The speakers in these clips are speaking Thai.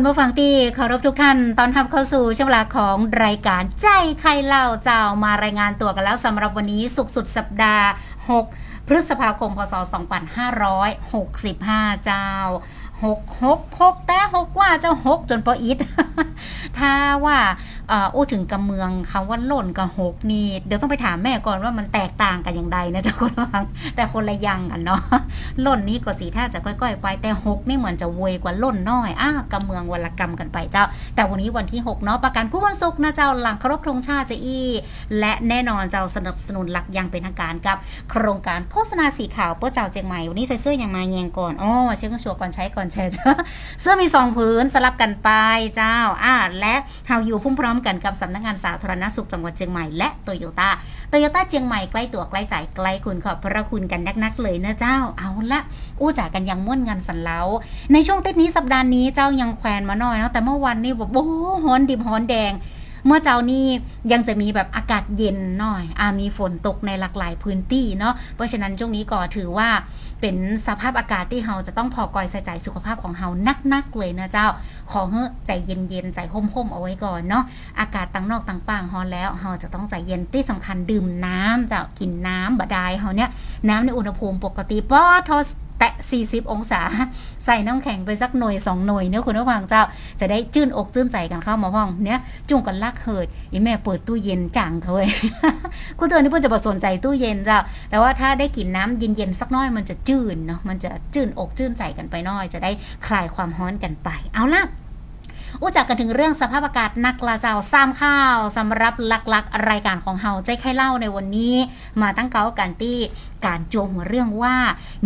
คุณผู้ฟังที่เคารพทุกท่าน ตอนทับเข้าสู่ช่วงเวลาของรายการใจใครเล่าเจ้ามารายงานตัวกันแล้วสำหรับวันนี้สุขสุดสัปดาห์ 6 พฤษภาคมพศ 2565 เจ้าหกหกหกแต่หกว่าเจ้าหกจนปออิดถ้าว่า อ่ออู้ถึงกับเมืองคำว่าหล่นกับหกนี่เดี๋ยวต้องไปถามแม่ก่อนว่ามันแตกต่างกันอย่างไรนะเจ้าคุณฟังแต่คนละยังกันเนาะหล่นนี่ก็สีท่าจะค่อยๆ ไปแต่หกนี่เหมือนจะเวยกว่าหล่นน้อยอ้ากำเมืองวันละกำกันไปเจ้า แต่วันนี้วันที่6เนาะประกันกู้วันศุกร์นะเจ้าหลังครพธงชาติจะอีและแน่นอนเจ้าสนับสนุนหลักอยังเป็นทางการกับ โครงการโฆษณาสีขาวเพื่อเจ้าเจียงใหม่วันนี้ใส่เสื้ออย่างมาแยงก่อนอ๋อเชื่อกันชัวร์ก่อนใช้ก่อนแชร์เจ้าเสื้อมีสองผืนสลับกันไปเจ้าอ่าและเฮาอยู่พุ่มพร้อมกันกับสำนักงานสาธารณสุขจังหวัดเชียงใหม่และโตโยต้าโตโยต้าเชียงใหม่ใกล้ตัวใกล้ใจใกล้คุณขอบพระคุณกันนักๆเลยนะเจ้าเอาละอู้จากกันยังม่วนงานสันเล้าในช่วงติดนี้สัปดาห์นี้เจ้ายังแควนมาหน่อยเนาะแต่เมื่อวันนี้แบบโอ้โหฮ้อนดิบฮ้อนแดงเมื่อเจ้านี่ยังจะมีแบบอากาศเย็นหน่อยอามีฝนตกในหลากหลายพื้นที่เนาะเพราะฉะนั้นช่วงนี้ก็ถือว่า เป็นสภาพอากาศที่เราจะต้องพอกอยใส่ใจสุขภาพของเรานักๆเลยนะเจ้า ขอเฮ้ใจเย็นๆใจห่มๆเอาไว้ก่อนเนาะอากาศต่างนอกต่างป่างฮอนแล้วเราจะต้องใจเย็นที่สำคัญดื่มน้ำเจ้ากินน้ำบดายเขาเนี่ยน้ำในอุณหภูมิปกติปอทอ แตะ 40 องศา ใส่น้ำแข็งไปสักหน่วยสองหน่วยเนื้อคุณผู้ฟังเจ้า จะได้จื่นอกจื่นใจกันเข้ามาห้องเนี่ยจุ่งกันลักเหิดอีแม่เปิดตู้เย็นจังเขาเลยคุณเตือนนี่เพิ่นจะบ่สนใจตู้เย็นเจ้า แต่ว่าถ้าได้กินน้ำเย็นๆสักน้อยมันจะจืดเนาะมันจะจืดอกจืดใจกันไปน้อย จะได้คลายความร้อนกันไป เอาล่ะอู้จักกันถึงเรื่องสภาพอากาศนักลาเจ้าซ้ำข้าวสำหรับหลักๆ รายการของเฮาใจไข่เล่าในวันนี้ มาตั้งเก้ากันที่การโจมหัวเรื่องว่า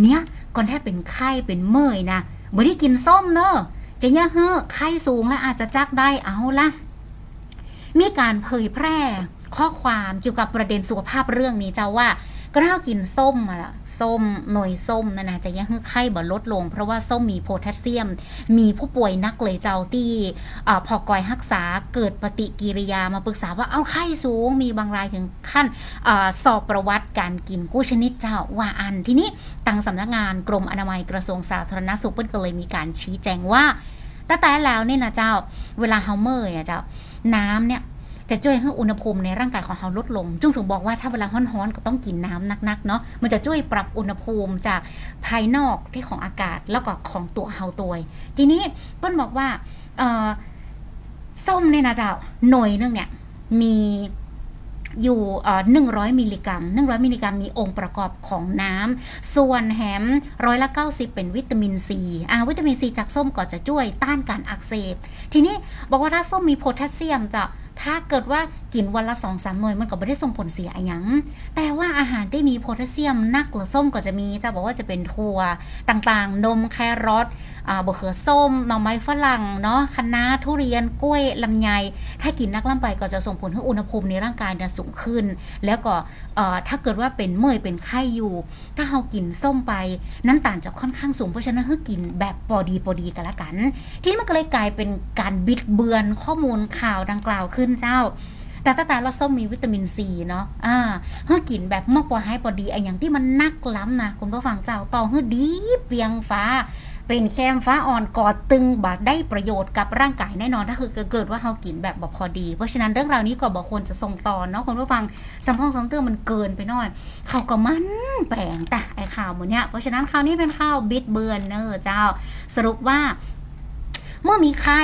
เนี่ย ก่อนแท้เป็นไข้เป็นเมื่อยนะบ่ได้กินส้มเนอะจะเนี่ยเฮ้อไข้สูงและอาจจะจักได้เอาละมีการเผยแพร่ ข้อความเกี่ยวกับประเด็นสุขภาพเรื่องนี้เจ้าว่าก็ถ้ากินส้มมาละส้มหน่วยส้มนะนะจะยังให้ไข้บ่ลดลง เพราะว่าส้มมีโพแทสเซียม มีผู้ป่วยนักเลยเจ้าที่อพอกอยรักษาเกิดปฏิกิริยามาปรึกษาว่าเอาไข้สูง มีบางรายถึงขั้นอสอบประวัติการกินกู้ชนิดเจ้าว่าอันทีนี้ทางสำนักงานกรมอนามัยกระทรวงสาธารณสุขเปิ้นก็เลยมีการชี้แจงว่าแต่แต่แล้วเนี่ยนะเจ้า เวลาเฮาเมอร์อะเจ้าน้ำเนี่ย จะช่วยให้อุณหภูมิในร่างกายของเราลดลง จุงถึงบอกว่าถ้าเวลาร้อนๆก็ต้องกินน้ำนักๆเนาะมันจะช่วยปรับอุณหภูมิจากภายนอกที่ของอากาศแล้วก็ของตัวเฮาตัวทีนี้เปิ้นบอกว่าส้มเนี่ยนะเจ้าหน่วยนึงเนี่ยมีอยู่หนึ่งร้อยมิลลิกรัมหนึ่งร้อยมิลลิกรัมมีองค์ประกอบของน้ำส่วนแฮมร้อยละเก้าสิบเป็นวิตามินซีอ่าวิตามินซีจากส้มก็จะช่วยต้านการอักเสบ ทีนี้บอกว่าถ้าส้มมีโพแทสเซียมจะ ถ้าเกิดว่ากินวันละสองสามหน่วยมันก็ไม่ได้ส่งผลเสียอย่างแต่ว่าอาหารที่มีโพแทสเซียมนักหรือส้มก็จะมีจะบอกว่าจะเป็นถั่วต่างๆ นมแครอท บะเขือส้มหน่อไม้ฝรั่งเนาะคะน้าทุเรียนกล้วยลำไย ถ้ากินนักล่ำไปก็จะส่งผลให้อุณหภูมิในร่างกายเนี่ยสูงขึ้น แล้วก็เอ่อถ้าเกิดว่าเป็นเมื่อยเป็นไข้อยู่ ถ้าเรากินส้มไปน้ำตาลจะค่อนข้างสูงเพราะฉะนั้นให้กินแบบพอดีพอดีกันละกัน ทีนี้มันก็เลยกลายเป็นการบิดเบือนข้อมูลข่าวดังกล่าวขึ้นเจ้าแต่ต่แต่ละส้มมีวิตามินซีเนาะ อ่าเฮ้อกินแบบมอกพอให้พอดีไอ้อย่างที่มันนักล้ำนะคุณผู้ฟังเจ้าต่อเฮ้อดีเปียงฟ้า เป็นแคมฟ้าอ่อนกอดตึงบาดได้ประโยชน์กับร่างกายแน่นอนถ้าคือเกิดว่าเขากินแบบบอกพอดี เพราะฉะนั้นเรื่องราวนี้ก็บอกควรจะส่งต่อเนาะคนผู้ฟังสัมพองสัมเตอร์มันเกินไปหน่อย เขาก็มันแปลงแต่ไอข่าวเหมือนเนี้ยเพราะฉะนั้นข่าวนี้เป็นข่าวบิดเบือนเนอะเจ้าสรุปว่า เมื่อมีไข้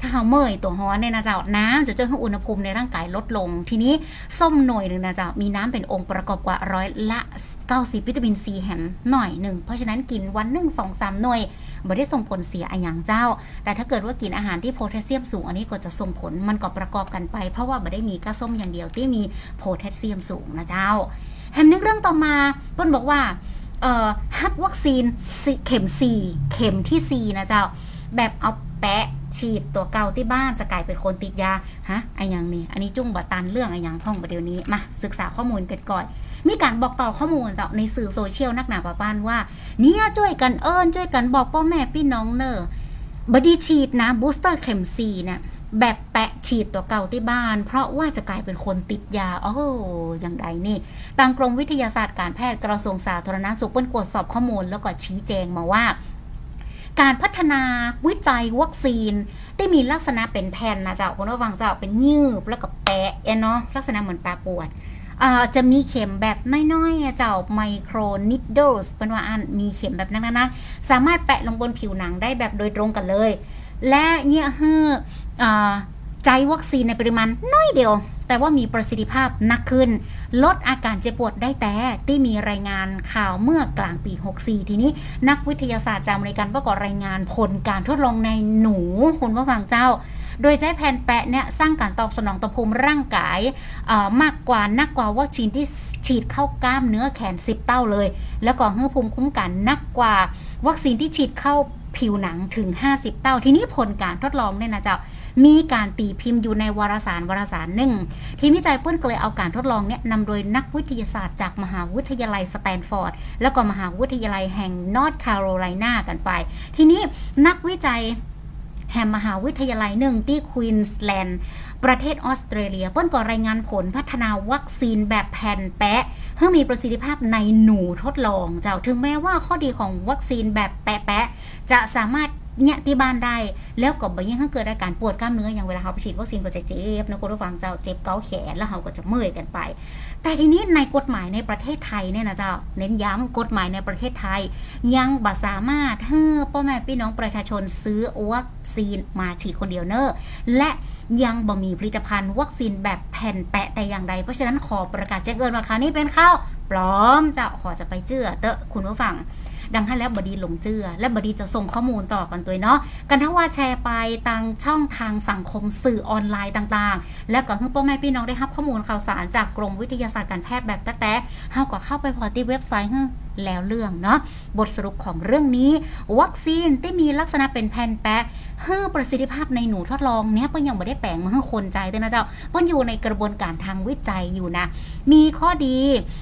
ถ้าเขาเมื่อยตัวฮ้อนเนี่ยนะเจ้าน้ำจะช่วยให้อุณหภูมิในร่างกายลดลง ทีนี้ส้มหน่วยหนึ่งนะเจ้ามีน้ำเป็นองค์ประกอบกว่าร้อยละ90วิตามินซีแฮมหน่อยหนึ่งเพราะฉะนั้นกินวันหนึ่งสองสามหน่วยไม่ได้ส่งผลเสียอย่างเจ้า แต่ถ้าเกิดว่ากินอาหารที่โพแทสเซียมสูงอันนี้ก็จะส่งผลมันก็ประกอบกันไป เพราะว่าไม่ได้มีกระส้มอย่างเดียวที่มีโพแทสเซียมสูงนะเจ้าแฮมนึกเรื่องต่อมาเปิ้ลบอกว่าเอ่อฮัดวัคซีนเข็ม 4 เข็มที่ 4 นะเจ้า แบบเอาแปะ ฉีดตัวเก่าที่บ้านจะกลายเป็นคนติดยาฮะไอ้ยังนี่อันนี้จุ้งบัตันเรื่องไอ้ยังพ่องประเดี๋ยวนี้มาศึกษาข้อมูลกันก่อนมีการบอกต่อข้อมูลจากในสื่อโซเชียลนักหนาปะป้านว่า เนี่ยช่วยกันเอิญช่วยกันบอกพ่อแม่พี่น้องเนอะบดีฉีดนะบูสเตอร์เข็มซีเนี่ยแบบแปะฉีดตัวเก่าที่บ้าน เพราะว่าจะกลายเป็นคนติดยา โอ้อย่างใดนี่ทางกรมวิทยาศาสตร์การแพทย์กระทรวงสาธารณสุขเปิ้นตรวจสอบข้อมูลแล้วก็ชี้แจงมาว่า การพัฒนาวิจัยวัคซีน ที่มีลักษณะเป็นแผ่นนะเจ้าคุณผู้ฟังเจ้าเป็นยืบแล้วก็แปะเอ็นเนาะลักษณะเหมือนปลาปวดจะมีเข็มแบบน้อยๆอะเจ้าไมโครนิดเดิลส์เป็นว่าอันมีเข็มแบบนั้นนะสามารถแปะลงบนผิวหนังได้แบบโดยตรงกันเลย และเนี่ยเฮืออใจวัคซีนในปริมาณน้อยเดียว แต่ว่ามีประสิทธิภาพนักขึ้น ลดอาการเจ็บปวดได้แต่ที่มีรายงานข่าวเมื่อกลางปี 64 ทีนี้ นักวิทยาศาสตร์จากอเมริกันประกอบรายงานผลการทดลองในหนูคุณผู้ฟังเจ้า โดยใช้แผ่นแปะเนี่ยสร้างการตอบสนองต่อภูมิร่างกายมากกว่านักกว่าวัคซีนที่ฉีดเข้ากล้ามเนื้อแขน 10 เต้าเลย แล้วก็เพิ่มภูมิคุ้มกันนักกว่าวัคซีนที่ฉีดเข้าผิวหนังถึง 50 เต้า ทีนี้ผลการทดลองเนี่ยนะเจ้า มีการตีพิมพ์อยู่ในวารสารวารสารหนึ่งทีมวิจัยเปิ้ลก็เลยเอาการทดลองเนี่ยนำโดยนักวิทยาศาสตร์จากมหาวิทยาลัยสแตนฟอร์ดแล้วก็มหาวิทยาลัยแห่งนอร์ทแคโรไลนากันไป ทีนี้นักวิจัยแห่งมหาวิทยาลัยหนึ่งที่ควีนสแลนด์ประเทศออสเตรเลียเปิ้ลก็รายงานผลพัฒนาวัคซีนแบบแผ่นแปะเพื่อมีประสิทธิภาพในหนูทดลอง เจ้าถึงแม้ว่าข้อดีของวัคซีนแบบแปะๆจะสามารถ เนี่ยที่บ้านได้ แล้วก็บ่ยิ่งถ้าเกิดอาการปวดกล้ามเนื้ออย่างเวลาเขาไปฉีดวัคซีนก็จะเจ็บนะคุณผู้ฟังเจ้าเจ็บเกาแขนแล้วเขาก็จะเมื่อยกันไป แต่ทีนี้ในกฎหมายในประเทศไทยเนี่ยนะเจ้าเน้นย้ำกฎหมายในประเทศไทย ยังบ่สามารถให้พ่อแม่พี่น้องประชาชนซื้อวัคซีนมาฉีดคนเดียวเนอะและยังบ่มีผลิตภัณฑ์วัคซีนแบบแผ่นแปะแต่อย่างใด เพราะฉะนั้นขอประกาศแจ้งเกินว่าคราวนี้เป็นข้าวปลอมเจ้าขอจะไปเจือเตอะคุณผู้ฟัง ดังนั้นแล้วบดีหลงเจือ และบดีจะส่งข้อมูลต่อกันตัวเนาะกันทั้งว่าแชร์ไปทางช่องทางสังคมสื่อออนไลน์ต่างๆ และก็เพื่อแม่พี่น้องได้รับข้อมูลข่าวสารจากกรมวิทยาศาสตร์การแพทย์แบบแต๊ะๆเฮาก็เข้าไปพอที่เว็บไซต์เฮ้อ แล้วเรื่องเนาะบทสรุปของเรื่องนี้ วัคซีนที่มีลักษณะเป็นแผ่นแปะเฮ้อประสิทธิภาพในหนูทดลองเนี้ยเปิ้ลยังไม่ได้แปลงมาให้คนใจด้วยนะเจ้าเปิ้ลอยู่ในกระบวนการทางวิจัยอยู่นะ มีข้อดี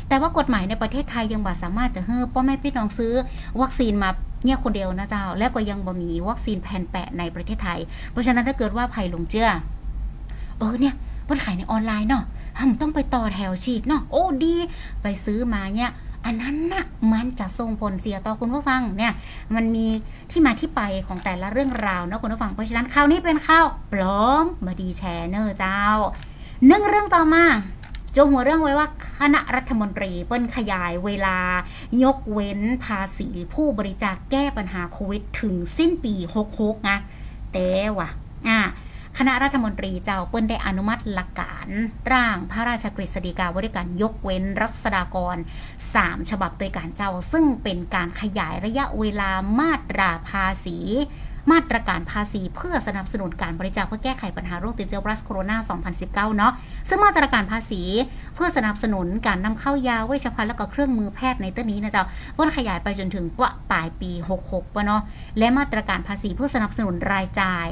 แต่ว่ากฎหมายในประเทศไทยยังบ่สามารถจะเฮ้อพ่อแม่พี่น้องซื้อ วัคซีนมาเนี่ยคนเดียวนะเจ้า และก็ยังบ่มีวัคซีนแผ่นแปะในประเทศไทย เพราะฉะนั้นถ้าเกิดว่าภัยหลงเจือเออเนี่ยเพิ่นขายในออนไลน์เนาะห้าต้องไปต่อแถวฉีดเนาะโอ้ดี ไปซื้อมาเนี่ย อันนั้นน่ะมันจะส่งผลเสียต่อคุณผู้ฟังเนี่ยมันมีที่มาที่ไปของแต่ละเรื่องราวนะคุณผู้ฟังเพราะฉะนั้นข่าวนี้เป็นข่าวปลอมมาดีแชร์เนอร์เจ้าหนึ่งเรื่องต่อมาจงหัวเรื่องไว้ว่าคณะรัฐมนตรีเปิ้นขยายเวลา ยกเว้นภาษีผู้บริจาคแก้ปัญหาโควิดถึงสิ้นปี 66นะแต่ว่ะอ่า คณะรัฐมนตรีเจ้าเปิ้นได้อนุมัติหลักการร่างพระราชกฤษฎีกาว่าด้วยการยกเว้นรัษฎากร 3 ฉบับโดยการเจ้า ซึ่งเป็นการขยายระยะเวลามาตราภาษี มาตรการภาษีเพื่อสนับสนุนการบริจาคเพื่อแก้ไขปัญหาโรคติดเชื้อไวรัสโคโรนา 2019 เนาะซึ่งมาตรการภาษีเพื่อสนับสนุนการนำเข้ายาเวชภัณฑ์และก็เครื่องมือแพทย์ในต้นนี้นะเจ้าก็ขยายไปจนถึงว่าปลายปี 66ปะเนาะและมาตรการภาษีเพื่อสนับสนุนรายจ่าย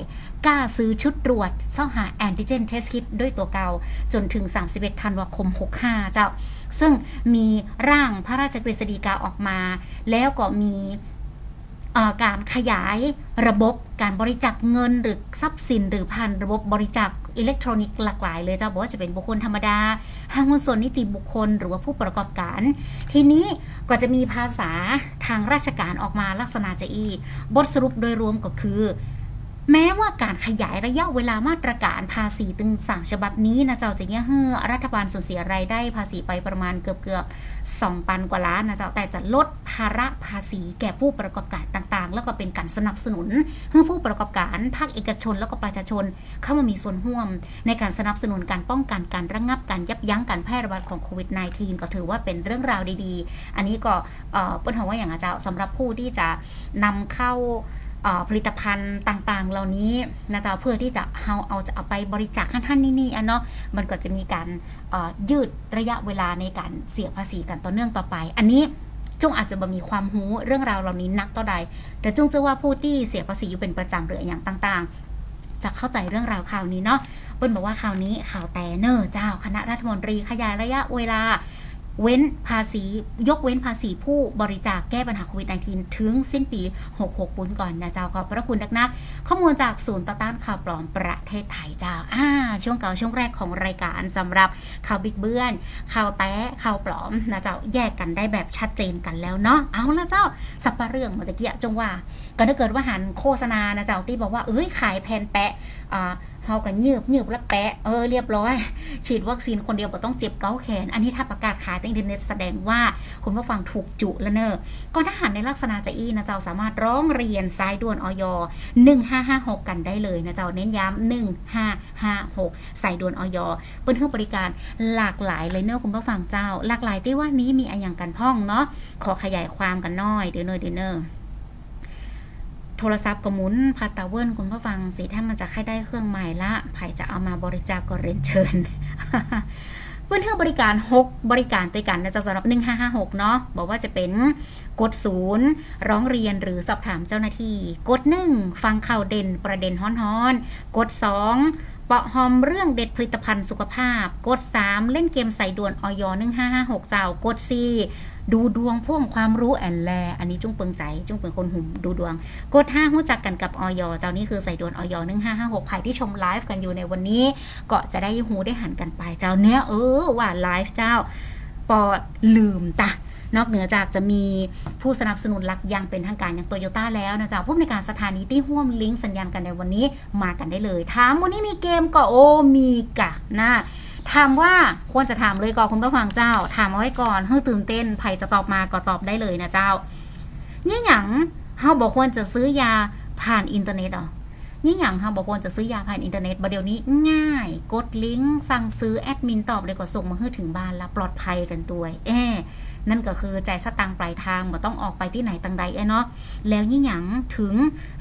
กล้าซื้อชุดตรวจซ่องหาแอนติเจนเทสคิดด้วยตัวเก่าจนถึง 31 ธันวาคม 65 เจ้า ซึ่งมีร่างพระราชกฤษฎีกาออกมา แล้วก็มี การขยายระบบการบริจาคเงินหรือทรัพย์สิน หรือผ่านระบบบริจาคอิเล็กทรอนิกส์หลากหลายเลยเจ้าบอกว่าจะเป็นบุคคลธรรมดาห้างหุ้นส่วนนิติบุคคล หรือว่าผู้ประกอบการ ทีนี้ก็จะมีภาษาทางราชการออกมาลักษณะจะอี บทสรุปโดยรวมก็คือ แม้ว่าการขยายระยะเวลามาตรการภาษีตึงสามฉบับนี้นะเจ้าจะเนี่ยเฮ้อรัฐบาลสูญเสียรายได้ภาษีไปประมาณเกือบเกือบสองพันกว่าล้านนะเจ้าแต่จะลดภาระภาษีแก่ผู้ประกอบการต่างๆ แล้วก็เป็นการสนับสนุนให้ผู้ประกอบการภาคเอกชน แล้วก็ประชาชนเข้ามามีส่วนร่วม ในการสนับสนุนการป้องกันการระงงับการยับยั้งการแพร่ระบาดของโควิด -19 ก็ถือว่าเป็นเรื่องราวดีๆ อันนี้ก็เออเปิ้ลบอกว่าอย่างอาเจ้าสำหรับผู้ที่จะนำเข้า ผลิตภัณฑ์ต่างๆ เหล่านี้นะจ๊ะเพื่อที่จะเอาเอาจะเอาไปบริจาคท่านๆนี่ๆอันเนาะมันก็จะมีการยืดระยะเวลาในการเสียภาษีกันต่อเนื่องต่อไป อันนี้จุงอาจจะบ่มีความรู้เรื่องราวเหล่านี้นักต่อใด แต่จุงเชื่อว่าผู้ที่เสียภาษีอยู่เป็นประจำหรืออย่างต่างๆ จะเข้าใจเรื่องราวข่าวนี้เนาะเปิ้ลบอกว่าข่าวนี้ข่าวแต่เนอร์เจ้าคณะรัฐมนตรีขยายระยะเวลา เว้นภาษี ยกเว้นภาษีผู้บริจาคแก้ปัญหาโควิด -19 ถึงสิ้นปี 66 ปุ้นก่อนนะเจ้าขอบพระคุณนักๆ ข้อมูลจากศูนย์ต่อต้านข่าวปลอมประเทศไทยเจ้าอ่าช่วงเก่าช่วงแรกของรายการสำหรับข่าวบิดเบือน ข่าวแต้ข่าวปลอมนะเจ้าแยกกันได้แบบชัดเจนกันแล้วเนาะเอาละเจ้าสัปปะเรื่องเมื่อกี้จงว่าก็ถ้าเกิดว่าหันโฆษณานะเจ้าที่บอกว่าเอ้ยขายแผ่นแปะอ่า เฮากันยืบยืบแล้วแปะ เออเรียบร้อย ฉีดวัคซีนคนเดียวบ่ต้องเจ็บเก้าแขน อันนี้ถ้าประกาศขายทางอินเทอร์เน็ตแสดงว่าคุณผู้ฟังถูกจุแล้วเนอะก็ถ้าหันในลักษณะจะอีนะเจ้าสามารถร้องเรียนสายด่วนออย1556 กันได้เลยนะเจ้าเน้นย้ำ1556สายด่วนออยเปิ้นให้บริการหลากหลายเลยเนอะคุณผู้ฟังเจ้า หลากหลายที่ว่านี้มีอะไรอย่างกันพ่องเนาะขอขยายความกันหน่อยเดี๋ยวเนอะเดี๋ยวเนอะ โทรศัพท์ก็หมุนพาตาเวิร์นคุณผู้ฟังสิถ้ามันจะค่ายได้เครื่องใหม่ละไผ่จะเอามาบริจาคก็เรียนเชิญเพื่อนเที่ยวบริการ 6 บริการด้วยกันนะจะสำหรับ 1556 เนาะบอกว่าจะเป็นกดศูนย์ร้องเรียนหรือสอบถามเจ้าหน้าที่ กด1ฟังข่าวเด่นประเด็นฮ้อนๆ กด 2 เปาะหอมเรื่องเด็ดผลิตภัณฑ์สุขภาพ กด 3 เล่นเกมใส่ด่วนออย1556 เจ้ากด 4 ดูดวงพ่วงความรู้แอนแล อันนี้จุ้งเปิงใจ จุ้งเป็นคนหุ่มดูดวงกด5หู้จักกันกับออยเจ้านี่คือใส่ดวนออย1556ใครที่ชมไลฟ์กันอยู่ในวันนี้ก็จะได้หูได้หันกันไปเจ้าเนื้อเออว่าไลฟ์เจ้าปอดลืมตะนอกเหนือจากจะมีผู้สนับสนุนหลักอยังเป็นทางการอย่างโตโยต้าแล้วนะจ๊ะผู้ในการสถานีที่ห่วมลิงก์สัญญาณกันในวันนี้มากันได้เลยถามวันนี้มีเกมก็โอมีกะนะ ถามว่าควรจะถามเลยก่อนคุณผู้ฟังเจ้า ถามเอาไว้ก่อนเฮ้ตื่นเต้นไผ่จะตอบมาก็ตอบได้เลยนะเจ้านี่ยหยังเฮาบอกควรจะซื้อยาผ่านอินเทอร์เน็ตเหรอนี่อย่างค่ะบอกควรจะซื้อยาผ่านอินเทอร์เน็ตบัเดี๋ยวนี้ง่าย กดลิงก์สั่งซื้อแอดมินตอบเลยก็ส่งมาให้ถึงบ้านแล้วปลอดภัยกันตัวแอนั่นก็คือใจสตังค์ปลายทางบ่ต้องออกไปที่ไหนตังใดเอ้เนาะแล้วยิ่งหยังถึง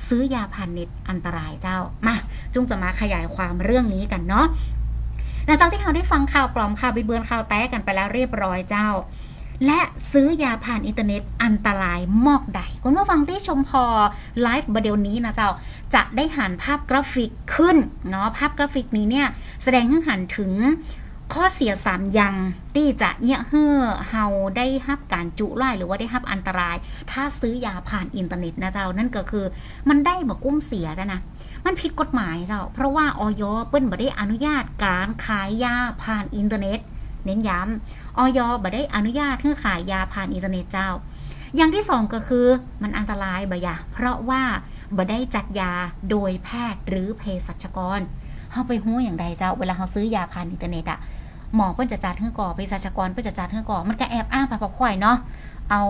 ซื้อยาผ่านเน็ตอันตรายเจ้ามาจุงจะมาขยายความเรื่องนี้กันเนาะ หลังจากที่เราได้ฟังข่าวปลอมข่าวบิดเบือนข่าวแต้กันไปแล้วเรียบร้อยเจ้า และซื้อยาผ่านอินเทอร์เน็ตอันตรายมอกใดคุณผู้ฟังที่ชมพอไลฟ์ประเดี๋ยวนี้นะเจ้า จะได้หันภาพกราฟิกขึ้นเนาะภาพกราฟิกนี้เนี่ยแสดงให้หันถึง ข้อเสียสามอยังที่จะเนี่ยเฮ้อเฮาได้รับการจุไล่หรือว่าได้รับอันตราย ถ้าซื้อยาผ่านอินเทอร์เน็ตนะเจ้า นั่นก็คือมันได้บอกุ้มเสียแล้วนะ มันผิดกฎหมายเจ้า เพราะว่าออยเปิ้นบ่ได้อนุญาตการขายยาผ่านอินเทอร์เน็ต เน้นย้ำออยบ่ได้อนุญาตให้ขายยาผ่านอินเทอร์เน็ตเจ้า อย่างที่สองก็คือมันอันตรายบ่ยะเพราะว่าบ่ได้จัดยาโดยแพทย์หรือเภสัชกรเฮาไปหู้อย่างใดเจ้า เวลาเฮาซื้อยาผ่านอินเทอร์เน็ตอะ หมอเพิ่นจะจัดให้ก่อเภสัชกรเพิ่นจะจัดให้ก่อมันก็แอบอ้างปะปะข่อยเนาะเอา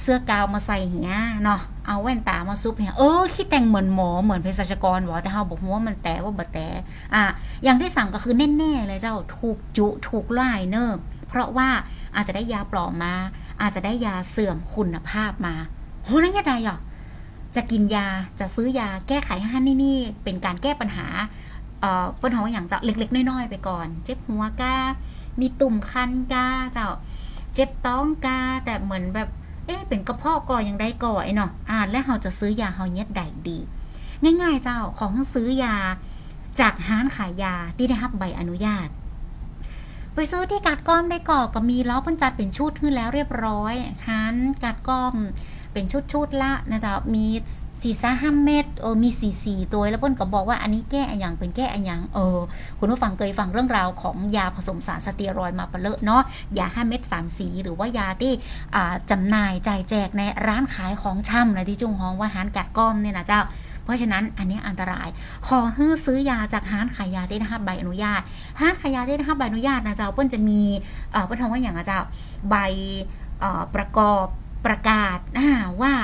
เสื้อกาวมาใส่เหียเนาะเอาแว่นตามาซุปเหียเออคิดแต่งเหมือนหมอเหมือนเภสัชกรบ่แต่เฮาบอกว่ามันแต่ว่าบ่แต่อะอย่างที่สั่งก็คือแน่ๆเลยเจ้าถูกจุถูกไล่เนอะเพราะว่าอาจจะได้ยาปลอมมา อาจจะได้ยาเสื่อมคุณภาพมาโหแล้วยังไงอะจะกินยาจะซื้อยาแก้ไขให้นี่นี่เป็นการแก้ปัญหา เอ่อปัญหาอย่างจะเล็ก ๆ น้อยๆไปก่อน เจ็บหัวกามีตุ่มคันกาเจ้า เจ็บท้องกาแต่เหมือนแบบเอ๊ะเป็นกระเพาะก่อยังได้ก่อไอ้เนาะอ่านแล้วเราจะซื้อยาเฮาเนี้ยใดดี ง่ายๆเจ้าของซื้อยาจากห้านขายยาที่ได้รับใบอนุญาต ไปซื้อที่กัดก้อมได้ก่อก็มีแล้วเพิ่นจัดเป็นชุดขึ้นแล้วเรียบร้อยห้านกัดก้อม เป็นชุดๆละนะจ๊ะมีสีซ่าห้าเม็ดเออมีสีสีตัวแล้วเพิ่นก็บอกว่าอันนี้แก้อันย่างเป็นแก้อันย่างเออคุณผู้ฟังเคยฟังเรื่องราวของยาผสมสารสเตียรอยมาปะเลอะเนาะยา5เม็ด3สีหรือว่ายาที่อ่าหน่ายจ่ายแจกในร้านขายของช่ำนะที่จุงฮ้องว่าหารกัดก้อมเนี่ยนะเจ้าเพราะฉะนั้นอันนี้อันตราย ขอให้ซื้อยาจากห้านขายยาที่ได้รับใบอนุญาตห้านขายยาที่ได้รับใบอนุญาตนะเจ้าเปิ้นจะมีเอ่อเปิ้นทำว่าอย่างอะเจ้าใบเอ่อประกอบ ประกาศาว่า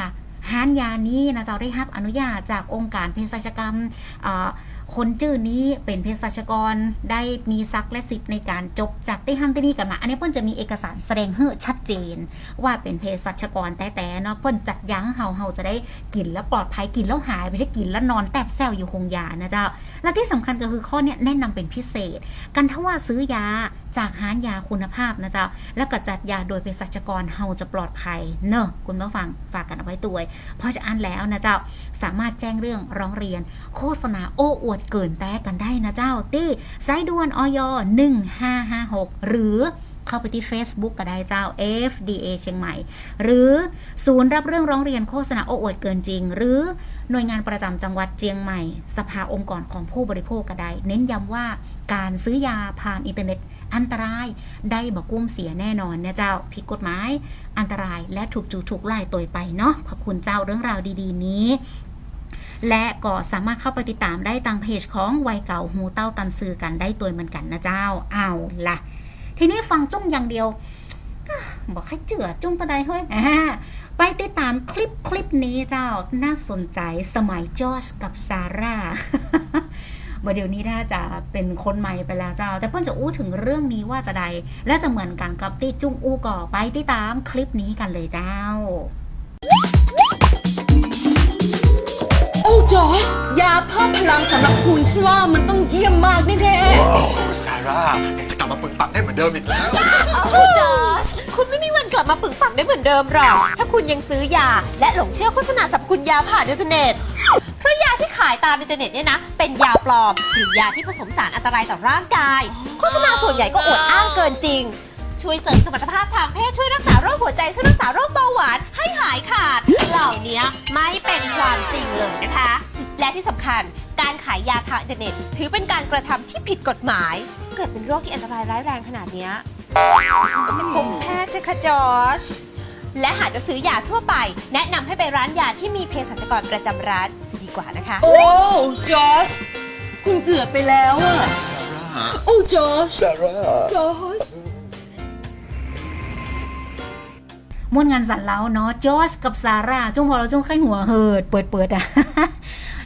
ห้านยานี้นะเจ้าได้รับอนุญาตจากองค์การเภสัชกรรมอ่อ คนชื่อนี้เป็นเภสัชกรได้มีซักและสิทธิ์ในการจบจากที่ฮันที่นี่กันมา อันนี้เพิ่นจะมีเอกสารแสดงให้ชัดเจน ว่าเป็นเภสัชกรแต่แต่เนาะเพิ่นจัดยาให้เฮาเฮาจะได้กินแล้วปลอดภัยกินแล้วหายไม่ใช่กินแล้วนอนแตบแซวอยู่คงยานะเจ้า และที่สำคัญก็คือข้อเนี้ยแนะนำเป็นพิเศษ กันถ้าว่าซื้อยาจากห้านยาคุณภาพนะเจ้า แล้วก็จัดยาโดยเภสัชกรเฮาจะปลอดภัยเนอะคุณผู้ฟังฝากกันเอาไว้ตัวเพราะฉะนั้นแล้วนะเจ้าสามารถแจ้งเรื่องร้องเรียน โฆษณาโอ้อวดเกินแต่กันได้นะเจ้าที่สายด่วนออย1556 หรือเข้าไปที่ Facebook ก็ได้เจ้า FDA เชียงใหม่ หรือศูนย์รับเรื่องร้องเรียนโฆษณาโอ้อวดเกินจริง หรือหน่วยงานประจำจังหวัดเชียงใหม่ สภาองค์กรของผู้บริโภคก็ได้ เน้นย้ำว่าการซื้อยาผ่านอินเทอร์เน็ต อันตรายได้บอกกุ้มเสียแน่นอนนะเจ้า ผิดกฎหมาย อันตรายและถูกจูถูกไล่ตัวไปเนาะขอบคุณเจ้าเรื่องราวดี ๆ นี้ และก็สามารถเข้าไปติดตามได้ตามเพจของวัยเก่าหูเต้าตันซือกันได้ตัวเหมือนกันนะเจ้า เอาล่ะทีนี้ฟังจุ้งอย่างเดียว บอกให้เจือจุ้งตะไดเฮ้ยไปติดตามคลิปคลิปนี้เจ้าน่าสนใจสมัยจอร์จกับซาร่าว่าเดี๋ยวนี้ถ้าจะเป็นคนใหม่ไปแล้วเจ้า แต่เพื่อนจะอู้ถึงเรื่องนี้ว่าจะใด และจะเหมือนกันกับที่จุ้งอู้ก่อไปติดตามคลิปนี้กันเลยเจ้า จอชยาเพิ่มพลังสำหรับคุณฉันว่ามันต้องเยี่ยมมากแน่โอ้ซาร่าผมจะกลับมาปึงปังได้เหมือนเดิมอีกแล้ว คุณจอชคุณไม่มีวันกลับมาปึงปังได้เหมือนเดิมหรอก ถ้าคุณยังซื้อยา และหลงเชื่อโฆษณาสรรพคุณยาผ่านอินเทอร์เน็ต เพราะยาที่ขายตามอินเทอร์เน็ตเนี่ยนะ เป็นยาปลอม หรือยาที่ผสมสารอันตรายต่อร่างกาย โฆษณาส่วนใหญ่ก็อวดอ้างเกินจริง ช่วยเสริมสมรรถภาพทางเพศช่วยรักษาโรคหัวใจช่วยรักษาโรคเบาหวานให้หายขาด เหล่านี้ไม่เป็นความจริงเลยนะคะ และที่สำคัญการขายยาทางอินเทอร์เน็ต ถือเป็นการกระทำที่ผิดกฎหมาย เกิดเป็นโรคที่อันตรายร้ายแรงขนาดเนี้ยพบแพทย์เถอะค่ะจอชและหากจะซื้อยาทั่วไป แนะนำให้ไปร้านยาที่มีเภสัชกรประจำร้านจะดีกว่านะคะๆโอ้จอชคุณเกือบไปแล้วอะซาร่าโอ้จอช ซาร่า จอช ม่วนงานสันเล้าเนาะจอร์จกับซาร่าจุ้งพอเราจุ้งไข้หัวเหิดเปิดเปิดๆอะ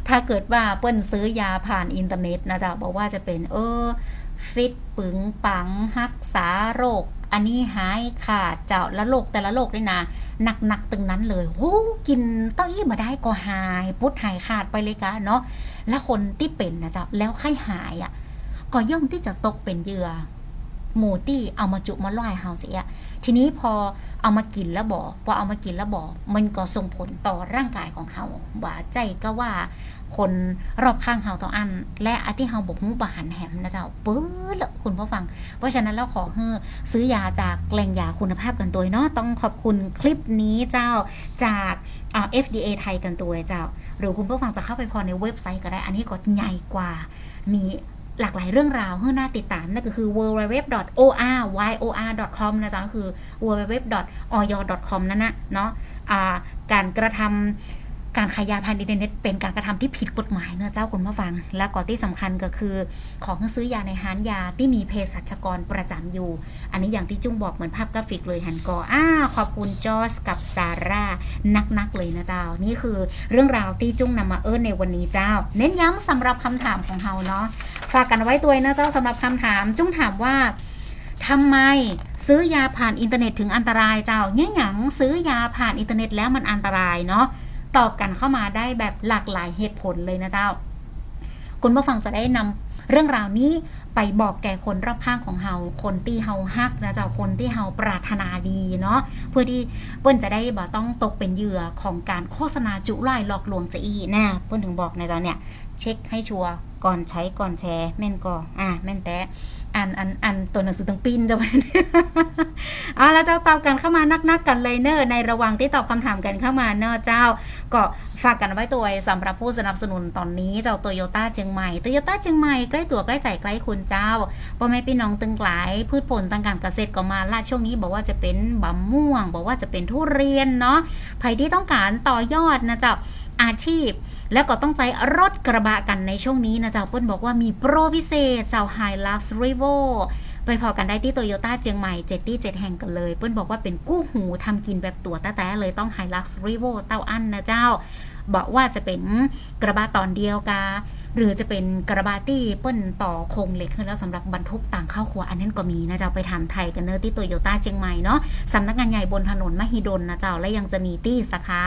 ถ้าเกิดว่าเปิ้นซื้อยาผ่านอินเทอร์เน็ตนะจ๊ะบอกว่าจะเป็น เออ ฟิตปึงปังรักษาโรค อันนี้หายขาดเจ้าละโรคแต่ละโรคด้วยนะหนักหนักๆตึงนั้นเลยโอ้กินเต้าอี้มาได้ก็หายพุดหายขาดไปเลยกะเนาะและคนที่เป็นนะจ๊ะแล้วไข้หายอะก็ย่อมที่จะตกเป็นเหยื่อหมูตี้เอามาจุมาล่อยเฮาเสีย ทีนี้พอเอามากินแล้วบอกพอเอามากินแล้วบอกมันก็ส่งผลต่อร่างกายของเฮาว่าใจก็ว่าคนรอบข้างเฮาต้ออัน และอันที่เฮาบอกหูบาหันแหมนะเจ้าปื้อละคุณผู้ฟัง เพราะฉะนั้นเราขอเฮ้อซื้อยาจากแหล่งยาคุณภาพกันตัวเนาะต้องขอบคุณคลิปนี้เจ้าจากเอ่า FDA ไทยกันตัวเจ้า หรือคุณผู้ฟังจะเข้าไปพอในเว็บไซต์ก็ได้ อันนี้ก็ใหญ่กว่ามี หลากหลายเรื่องราวให้น่าติดตามนั่นก็คือ www.or.com นะจ๊ะก็คือ www.oy.com นั่นนะเนาะการกระทำ การขายยาผ่านอินเทอร์เน็ตเป็นการกระทำที่ผิดกฎหมายเนอะเจ้าคุณผู้ฟัง และก็ที่สำคัญก็คือ ของซื้อยาในห้านยาที่มีเภสัชกรประจำอยู่ อันนี้อย่างที่จุ้งบอกเหมือนภาพกราฟิกเลยหันกออ้าขอบคุณจอสกับซาร่านักๆเลยนะเจ้า นี่คือเรื่องราวที่จุ้งนำมาเอิ้นในวันนี้เจ้า เน้นย้ำสำหรับคำถามของเฮาเนาะฝากกันไว้ตัวนะเจ้าสำหรับคำถาม จุ้งถามว่าทำไมซื้อยาผ่านอินเทอร์เน็ตถึงอันตรายเจ้าเนี่ยหยังซื้อยาผ่านอินเทอร์เน็ตแล้วมันอันตรายเนาะ ตอบกันเข้ามาได้แบบหลากหลายเหตุผลเลยนะเจ้า คุณผู้ฟังจะได้นำเรื่องราวนี้ไปบอกแก่คนรอบข้างของเฮา คนที่เฮาฮักนะเจ้า คนที่เฮาปรารถนาดีเนาะ เพื่อที่เปิ้นจะได้บ่ต้องตกเป็นเหยื่อของการโฆษณาจุไล่หลอกลวงจะอีนะเปิ้นถึงบอกในตอนเนี้ยเช็คให้ชัวร์ก่อนใช้ก่อนแชร์แม่นก็อ่าแม่นแต่ อ่านอ่านอ่านตัวหนังสือตั้งปิ้นเจ้าเอาแล้วเจ้าตอบกันเข้ามานักๆกกันเลยเนอะในระหว่างที่ตอบคำถามกันเข้ามาเนอะเจ้า ก็ฝากกันไว้ตัวสำหรับผู้สนับสนุนตอนนี้เจ้าโตโยต้าเชียงใหม่โตโยต้าเชียงใหม่ใกล้ตัวใกล้ใจใกล้คุณเจ้าพ่อแม่พี่น้องตึงหลายพืชผลทางการเกษตรก็มาล่าช่วงนี้บอกว่าจะเป็นบะม่วง บอกว่าจะเป็นทุเรียนเนาะใครที่ต้องการต่อยอดนะเจ้า อาชีพ แล้วก็ต้องใช้รถกระบะกันในช่วงนี้นะเจ้าเปิ้ลบอกว่ามีโปรพิเศษเจ้า h i l u x r e v o ไปพอกันได้ที่โตโยต้าเจียงใหม่เจ็ดที่เจ็ดแห่งกันเลย เปิ้ลบอกว่าเป็นกู้หูทำกินแบบตัวแต้ๆเลยต้อง h i l u x r e v o เต้าอั้นนะเจ้า บอกว่าจะเป็นกระบะตอนเดียวกาหรือจะเป็นกระบะที่เปิ้ลต่อโครงเหล็กขึ้นแล้วสำหรับบรรทุกต่างเข้าครัวอันนั้นก็มีนะเจ้าไปถามไทยกันเนอที่โตโยต้าเชียงใหม่เนาะสำนักงานใหญ่บนถนนมหิดลนะเจ้าและยังจะมีที่สาขา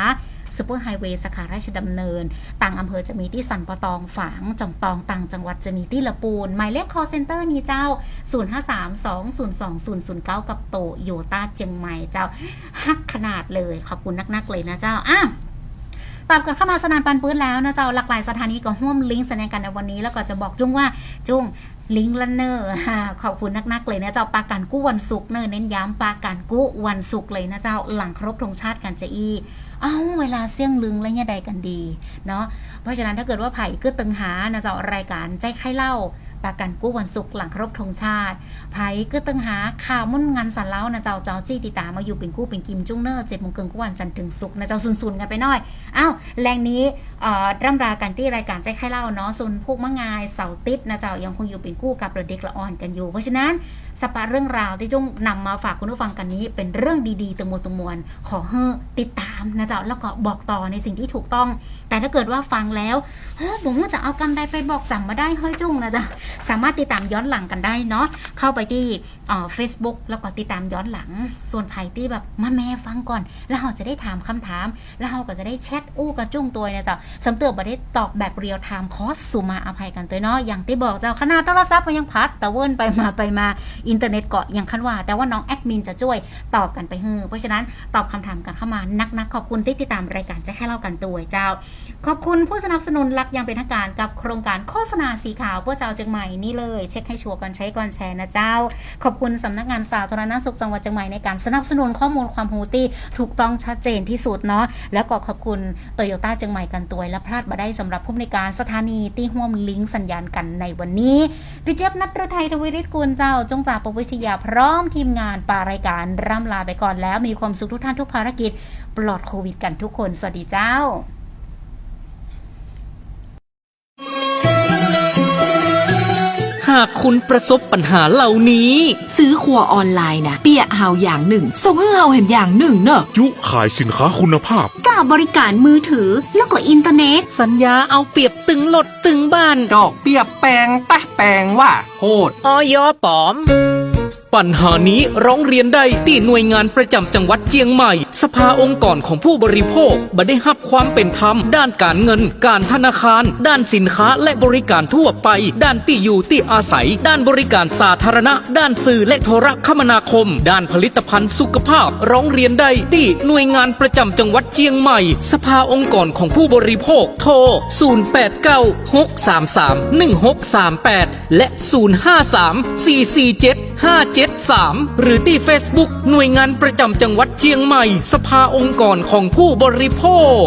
ซูเปอร์ไฮเวย์สาขาราชดำเนิน ต่างอำเภอจะมีที่สันปะตองฝางจอมตองต่างจังหวัดจะมีที่ละปูน หมายเลข call center นี้เจ้า 0532020009 กับโตโยต้าเชียงใหม่เจ้าฮักขนาดเลย ขอบคุณนักๆเลยนะเจ้าอะตามกันเข้ามาสนานปันปื้นแล้วนะเจ้าหลากหลายสถานีก็ห่วมลิงก์แสดงกันในวันนี้แล้วก็จะบอกจุ้งว่าจุ้งลิงก์ลันเนอร์ขอบคุณนักๆเลยนะเจ้าปาการกู้วันศุกร์เนอร์เน้นย้ำปาการกู้วันศุกร์เลยนะเจ้าหลังครบธงชาติกันจะอี เอ้าเวลาเสี่ยงลึงและเงยใดกันดีเนาะเพราะฉะนั้นถ้าเกิดว่าไผ่ก็ตึงหานะเจ้ารายการใจไข่เล่าปากันกู้วันศุกร์หลังครบธงชาติ ไผ่ก็ตึงหาข่าวมุ่นงานสันเล้านะเจ้าเจ้าจี้ติตามาอยู่เป็นกู้เป็นกิมจุ้งเนอร์เจ็ดโมงครึ่งกุวันจันทร์ถึงศุกร์นะเจ้าซุนๆกันไปหน่อยอ้าวแรงนี้เอ่อร่ำรากันที่รายการใจไข่เล่าเนาะส่วนพวกมะงายเสาติดนะเจ้ายังคงอยู่เป็นกู้กับเด็กละอ่อนกันอยู่ เพราะฉะนั้น สปาเรื่องราวที่จุ้งนำมาฝากคุณผู้ฟังกันนี้ เป็นเรื่องดีๆตะมวลตะมวลขอเฮ้อติดตามนะเจ้าแล้วก็บอกต่อในสิ่งที่ถูกต้อง แต่ถ้าเกิดว่าฟังแล้วเฮ้ผมจะเอากำใดไปบอกจำมาได้เฮ้ยจุ้งนะจ๊ะสามารถติดตามย้อนหลังกันได้เนาะเข้าไปที่เอ่อ Facebook แล้วก็ติดตามย้อนหลัง ส่วนใครที่แบบมาแม่ฟังก่อน แล้วเราจะได้ถามคำถาม แล้วเราก็จะได้แชทอู้กับจุ้งตัวนะจ๊ะสำเตือบได้ตอบแบบเรียลไทม์คอสสุมาอภัยกันตัวเนาะอย่างที่บอกเจ้าขนาดโทรศัพท์ก็ยังพัดต่เวินไปมาไปมาอินเทอร์เน็ตก็ยังคันว่า แต่ว่าน้องแอดมินจะช่วยตอบกันไปเฮือเพราะฉะนั้นตอบคำถามกันเข้ามานักๆขอบคุณที่ติดตามรายการจะให้เล่ากันตัวเจ้า ขอบคุณผู้สนับสนุนหลักอย่างเป็นทางการกับโครงการโฆษณาสีขาวเพื่อเจ้าเจียงใหม่นี่เลย เช็คให้ชัวร์ก่อนใช้ก่อนแชร์นะเจ้า ขอบคุณสำนักงานสาธารณสุขจังหวัดเชียงใหม่ในการสนับสนุนข้อมูลความรู้ที่ถูกต้องชัดเจนที่สุดเนาะแล้วก็ขอบคุณโตโยต้าเชียงใหม่กันตัวและพลาดมาได้สำหรับผู้ในการสถานีที่ห่วมลิงก์สัญญาณกันในวันนี้พี่เจี๊ยบนัทรไทยทวีริศกุลเจ้าจงจาปวิชยาพร้อมทีมงานปารายการร่ำลาไปก่อนแล้วมีความสุขทุกท่านทุกภารกิจ ปลอดโควิดกันทุกคน สวัสดีเจ้า หากคุณประสบปัญหาเหล่านี้ ซื้อครัวออนไลน์นะ เปียเฮาอย่างหนึ่งส่งให้เฮาเห็นอย่างหนึ่งเนอะยุขายสินค้าคุณภาพ กับบริการมือถือแล้วก็อินเทอร์เน็ต สัญญาเอาเปรียบตึงรถตึงบ้าน ดอกเบี้ยแปลงแปะแปลงว่าโหดออยปลอม ปัญหานี้ร้องเรียนได้ที่หน่วยงานประจำจังหวัดเจียงใหม่ สภาองค์กรของผู้บริโภคบ่ได้รับความเป็นธรรม ด้านการเงิน การธนาคาร ด้านสินค้าและบริการทั่วไป ด้านที่อยู่ที่อาศัย ด้านบริการสาธารณะ ด้านสื่อและโทรคมนาคม ด้านผลิตภัณฑ์สุขภาพ ร้องเรียนได้ที่หน่วยงานประจำจังหวัดเจียงใหม่ สภาองค์กรของผู้บริโภคโทร 0896331638 และ 053 447 573 หรือที่ Facebook หน่วยงานประจำจังหวัดเชียงใหม่ สภาองค์กรของผู้บริโภค